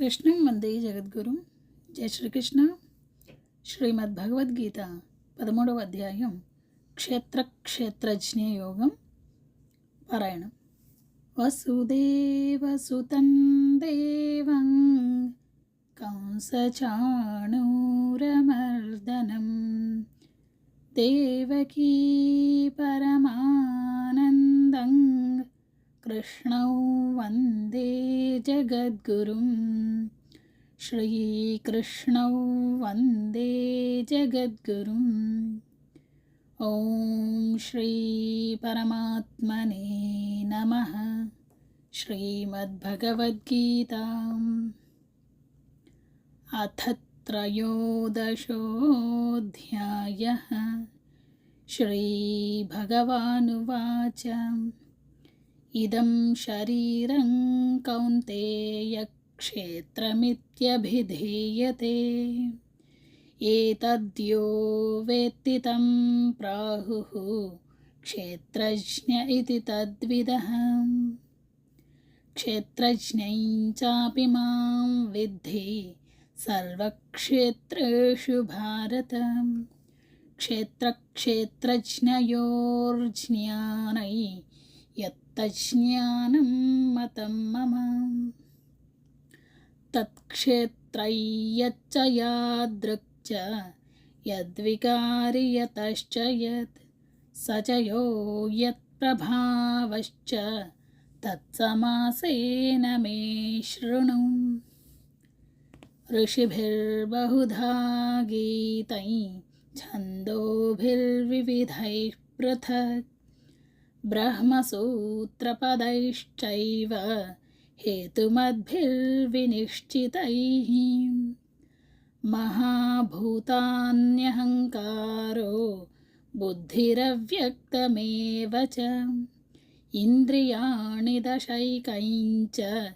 కృష్ణం వందే జగద్గురు. జయ శ్రీకృష్ణ. శ్రీమద్ భగవద్గీత పదమూడవ అధ్యాయం క్షేత్ర క్షేత్రజ్ఞ యోగం పారాయణం. వసుదేవసుతం దేవం కంసచాణూరమర్దనం. దేవకీ పరమానందం कृष्णौ वंदे श्रीकृष्णौ वंदे जगद्गुरुम् ॐ श्रीपरमात्मने नमः। श्रीमद्भगवद्गीताम्। अथ त्रयोदशोऽध्यायः। श्रीभगवानुवाच। इदं शरीरं कौन्तेयक्षेत्रमित्यभिधीयते एतद्यो वेत्ति तं प्राहुः क्षेत्रज्ञ इति तद्विदः क्षेत्रज्ञं चापि मां विद्धि सर्वक्षेत्रेषु भारत क्षेत्रक्षेत्रज्ञयोर्ज्ञानै यत्तज्ज्ञानं मतं मम। तत्क्षेत्रय्यच्च यादृक् यद्विकारि यतश्च यत् स च यो यत्प्रभावश्च तत्समासेन मे शृणु। ऋषिभिर्बहुधा गीतैः छन्दोभिर्विविधैः पृथक्। ब्रह्मसूत्रपदैश्चैव हेतुमद्भिर्विनिश्चितैः। महाभूतान्यहङ्कारो बुद्धिरव्यक्तमेव च। इन्द्रियाणि दशैकञ्च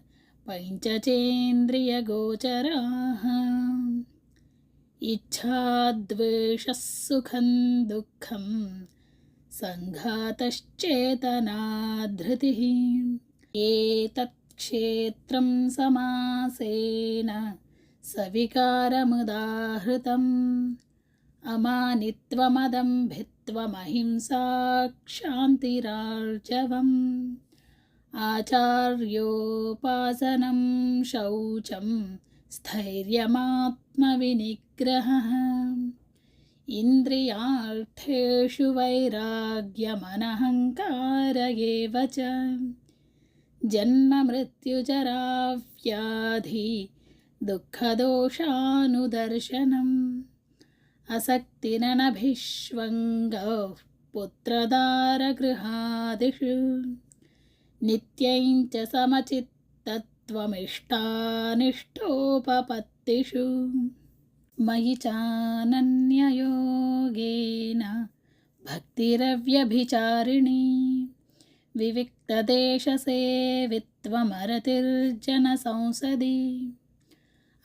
पञ्चचेन्द्रियगोचराः। इच्छाद्वेषः सुखं दुःखम् सङ्घातश्चेतनाधृतिः एतत्क्षेत्रं समासेन सविकारमुदाहृतम् अमानित्वमदम्भित्वमहिंसा क्षान्तिरार्जवम् आचार्योपासनं शौचं स्थैर्यमात्मविनिग्रहः इन्द्रियार्थेषु वैराग्यमनहङ्कार एव च जन्ममृत्युजराव्याधि दुःखदोषानुदर्शनम् असक्तिननभिष्वङ्गः पुत्रदारगृहादिषु नित्यं च समचित्तत्वमिष्टानिष्टोपपत्तिषु मयि चानन्ययोगेन भक्तिरव्यभिचारिणी विविक्तदेशसेवित्वमरतिर्जनसंसदि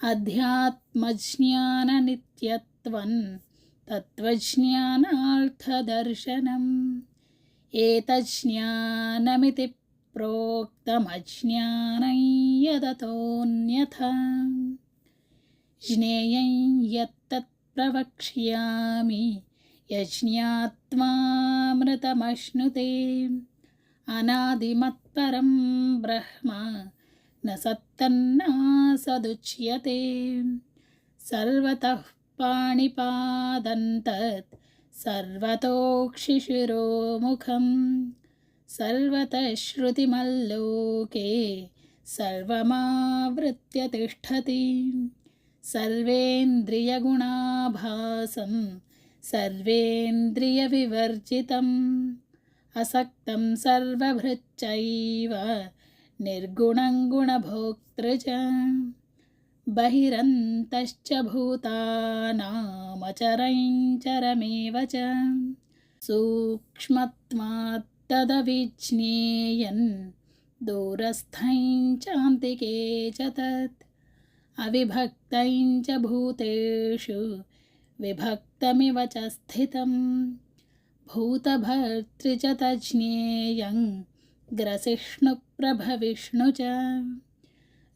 अध्यात्मज्ञाननित्यत्वं तत्त्वज्ञानार्थदर्शनम् एतज्ज्ञानमिति प्रोक्तमज्ञानं यदतोऽन्यथा ज्ञेयं यत्तत् प्रवक्ष्यामि यज्ञात्मामृतमश्नुते अनादिमत्परं ब्रह्म न सत्तन्नासदुच्यते सर्वतः पाणिपादन्तत् सर्वतोक्षिशिरोमुखं सर्वतः श्रुतिमल्लोके सर्वमावृत्य तिष्ठति సర్వేంద్రియగుణాభాసం సర్వేంద్రియవివర్జితం అసక్తం సర్వభృచ్చైవ నిర్గుణం గుణభోక్తృచ బహిరంతశ్చ భూతానామచరంచరమేవ చ సూక్ష్మత్వాత్తదవిజ్ఞేయన్ దూరస్థైంచాంతికే చ తత్. అవిభక్తైంచ భూతేషు విభక్తమివ చ స్థితం భూతభర్తృ చ తజ్ఞేయం గ్రసిష్ణుప్రభవిష్ణు చ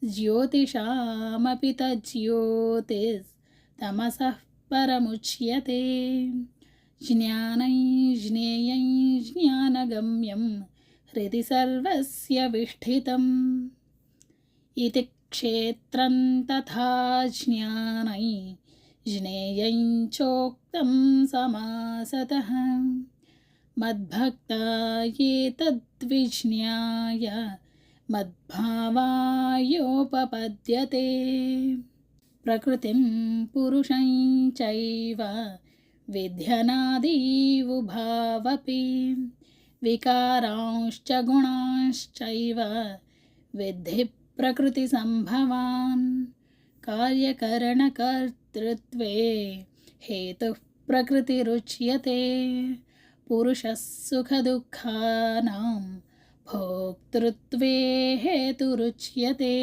జ్యోతిషామపి తజ్యోతిస్తమసః పరముచ్యతే జ్ఞానై జ్ఞేయై జ్ఞానగమ్యం హృది సర్వస్య విష్ఠితం ఇది क्षेत्रं तथा ज्ञानै ज्ञेयं चोक्तं समासतः। मद्भक्ता ये तद्विज्ञाय, मद्भावायोपपद्यते। प्रकृतिं पुरुषं चैव, विध्यनादीवुभावपि। विकारांश्च प्रकृतिसम्भवान् कार्यकरणकर्तृत्वे हेतुः प्रकृतिरुच्यते पुरुषः सुखदुःखानां भोक्तृत्वे हेतुरुच्यते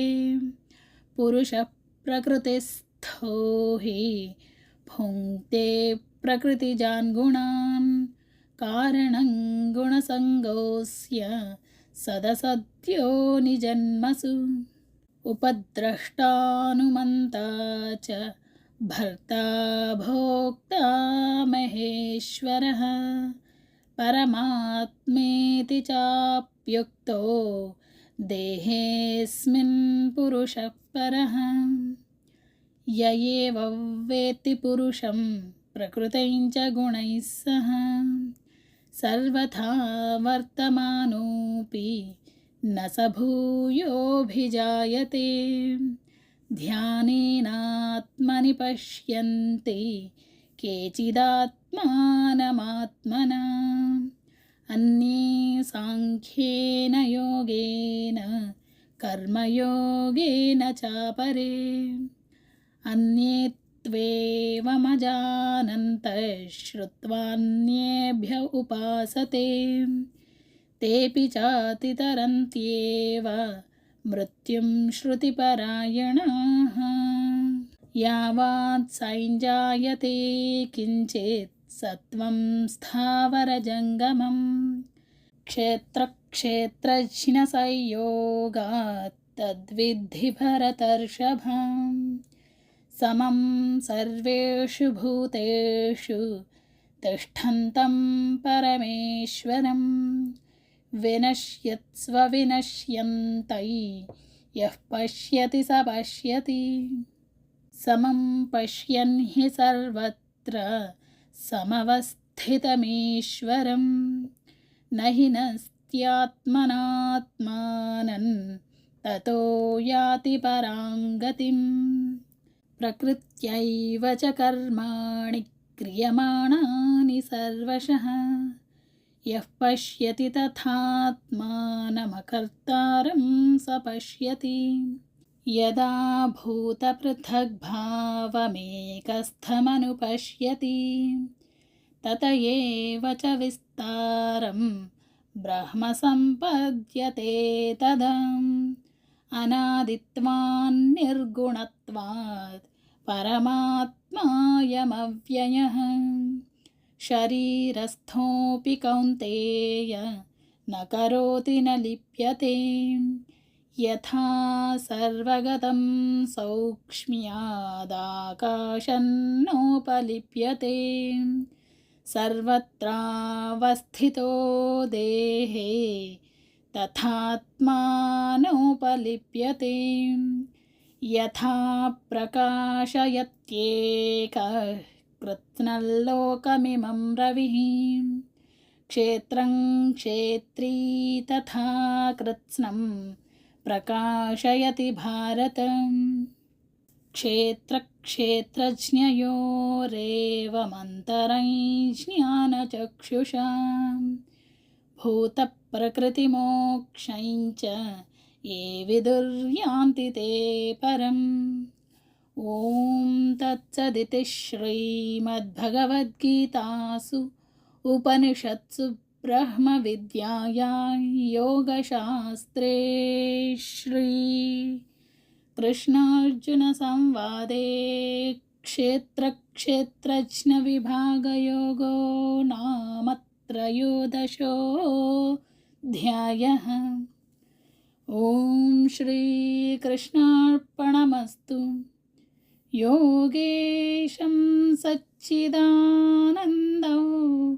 पुरुषः प्रकृतिस्थो हि भुङ्क्ते प्रकृतिजान् गुणान् कारणं गुणसङ्गोऽस्य सदसद्यो निजन्मसु। उपद्रष्टानुमन्ता च भर्ता भोक्ता महेश्वरः। परमात्मेति चाप्युक्तो देहेऽस्मिन् पुरुषः परः। य एव वेत्ति पुरुषं प्रकृतिं च गुणैः सह। సర్వథా వర్తమానోపి నూయోభిజాయతే ధ్యానేనాత్మని పశ్యంతే కేచిదాత్మానమాత్మన అన్యే సాంఖ్యేన యోగేన కర్మయోగేన చాపరే అన్యే चापरे अन्ये त्वेवमजानन्तः श्रुत्वान्येभ्य उपासते तेऽपि चातितरन्त्येव मृत्युं श्रुतिपरायणाः यावात् सञ्जायते किञ्चित् सत्त्वं स्थावरजङ्गमम् क्षेत्रक्षेत्रज्ञसंयोगात् तद्विद्धि भरतर्षभम् समं सर्वेषु भूतेषु तिष्ठन्तं परमेश्वरं। विनश्यत्स्वविनश्यन्तै यः पश्यति स पश्यति। समं पश्यन् हि सर्वत्र समवस्थितमीश्वरं। न हि नस्त्यात्मनात्मानन्, ततो याति पराङ्गतिम् ప్రకృత్యైవ చ కర్మాణి క్రియమాణాని సర్వశః యః పశ్యతి తథాత్మానమకర్తారం స పశ్యతి యదా భూతపృథగ్భావమేకస్థమనుపశ్యతి తత ఏవ చ విస్తారం బ్రహ్మ సంపద్యతే తదా अनादित्वान्निर्गुणत्वात् परमात्मायमव्ययः। शरीरस्थोऽपि कौन्तेय न करोति न लिप्यते। यथा सर्वगतं सौक्ष्म्यादाकाशन्नोपलिप्यते। सर्वत्रावस्थितो देहे तथात्मानोपलिप्यते। यथा प्रकाशयत्येकः कृत्स्नल्लोकमिमं रविः क्षेत्रं क्षेत्री तथा कृत्स्नं प्रकाशयति भारतम् భూతప్రకృతిమోక్షైంచ ఏ విదుర్యాంతి తే పరం. ఓం తత్సదితి శ్రీమద్భగవద్గీతాసు ఉపనిషత్సు బ్రహ్మ విద్యాయా యోగశాస్త్రే శ్రీ కృష్ణార్జున సంవాదే క్షేత్రక్షేత్రజ్ఞ విభాగయోగో నామత్ त्रयोदशो ध्यायः। ॐ श्रीकृष्णार्पणमस्तु। योगेशं सच्चिदानन्दौ।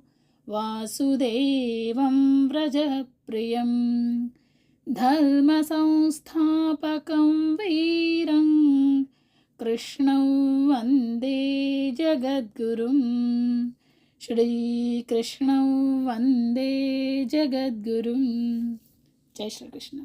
वासुदेवं व्रजप्रियं। धर्मसंस्थापकं वीरं। कृष्णौ वन्दे जगद्गुरुम्। श्रीकृष्णौ वन्दे जगद्गुरुं जय श्रीकृष्ण